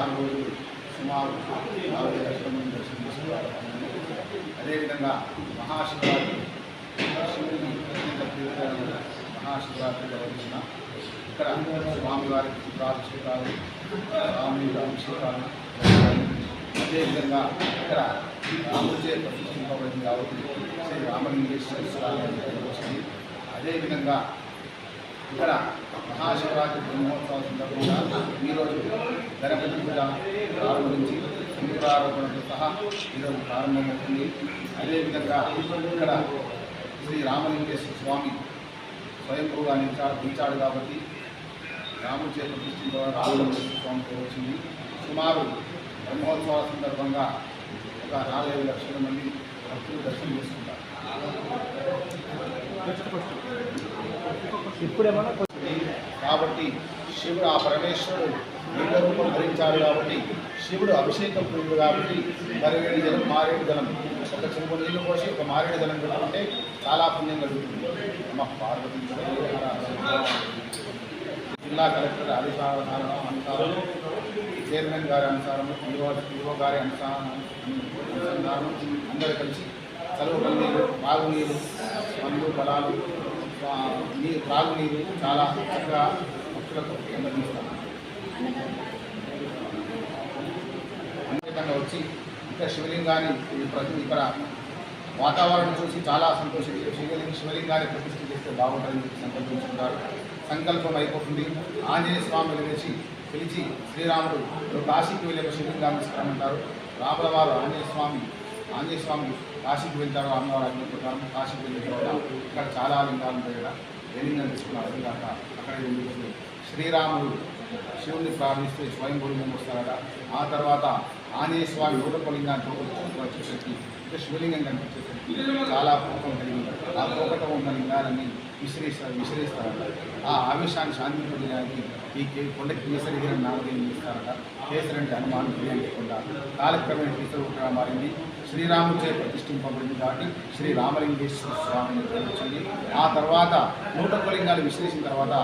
నాలుగు రోజులు సుమారు నాలుగు లక్షల మంది దర్శనం చేసుకోవాలి. అదేవిధంగా మహాశివరాత్రి శివుని అత్యంత ప్రియమైన మహాశివరాత్రి జరుగుతున్న ఇక్కడ స్వామివారికి చిత్రాభిషేకాలు స్వామి అభిషేకాలు అదేవిధంగా ఇక్కడ రాముచే ప్రతిష్ఠింపబడింది కాబట్టి శ్రీ రామలింగేశ్వర స్వామి అని పేరు అదేవిధంగా ఇక్కడ మహాశివరాత్రి బ్రహ్మోత్సవం సందర్భంగా ఈరోజు గణపతి పూజ ప్రారంభించి లింగారోపణతో సహా ఈరోజు ప్రారంభమవుతుంది. అదేవిధంగా ఇక్కడ శ్రీ రామలింగేశ్వర స్వామి స్వయంభూగా నిలిచా దించాడు కాబట్టి రాముడి చేత రామలింగేశ్వర స్వామితో వచ్చింది. సుమారు బ్రహ్మోత్సవాల సందర్భంగా ఒక నాలుగైదు లక్షల మంది ఇప్పుడేమన్నా కాబట్టి శివుడు ఆ పరమేశ్వరుడు లింగ రూపం ధరించాడు కాబట్టి శివుడు అభిషేకం పూర్తి కాబట్టి మరివేడి జలం మారేడు జలం ఒక చెంపు నీళ్ళు పోసి ఒక మారేడు జలం పెట్టుకుంటే చాలా పుణ్యం కలుగుతుంది. అమ్మ పార్వతి జిల్లా కలెక్టర్ అధికార అనుసారం చైర్మన్ గారి అనుసారం ఈఓ గారి అనుసారం అనుసంధానం అందరూ కలిసి చదువు నీరు తాగునీరు మందు పొలాలు ఆ, నీరు త్రాగునీరు చాలా చక్కగా భక్తులకు అందజేస్తాం. అన్నితంగా వచ్చి ఇక్కడ శివలింగాన్ని ప్రతి ఇక్కడ వాతావరణం చూసి చాలా సంతోషించి శివలింగ శివలింగాన్ని ప్రతిష్ఠ చేస్తే బాగుంటుందని చెప్పి సంకల్పించుకుంటారు. సంకల్పం అయిపోతుంది. ఆంజనేయ స్వామి వెలిచి పిలిచి శ్రీరాముడు కాశీకి వెళ్ళే శివలింగాన్ని ఇస్తామంటారు రాముల వారు ఆంజనేయ స్వామి ఆంజనేయ స్వామి కాశీకి వెళ్తాడు అమ్మవారు ఆజ్ఞ ప్రకారం కాశీకి వెళ్ళిన తర్వాత ఇక్కడ చాలా లింగాలు ఉంటాయి కదా ఏ లింగం తీసుకున్నారు. కాక అక్కడ ఉండిపోతుంది శ్రీరాముడు శివుని ప్రార్థిస్తే స్వయంభూలింగం వస్తారట. ఆ తర్వాత ఆంజనేయ స్వామి రూపలింగాన్ని వచ్చేసరికి ఇక శివలింగం కనిపించేసరికి చాలా కోపం కలిగింది ఆ కోపంతో ఉన్న లింగాలన్నీ విసిరేస్తారు విసిరేస్తారట. ఆ ఆవేశాన్ని శాంతింపజేయడానికి ఈ కొండ కొండకి కేసరిగిరి నామదేవి ఇస్తారట కేసరి అంటే అనుమానం బిర్యానీ కొండ కాలక్రమేణ కేసరిగా మారింది. శ్రీరాముచే ప్రతిష్ఠింపబడింది కాబట్టి శ్రీ రామలింగేశ్వర స్వామిని వచ్చింది ఆ తర్వాత నూట లింగాలు విశ్లేషించిన తర్వాత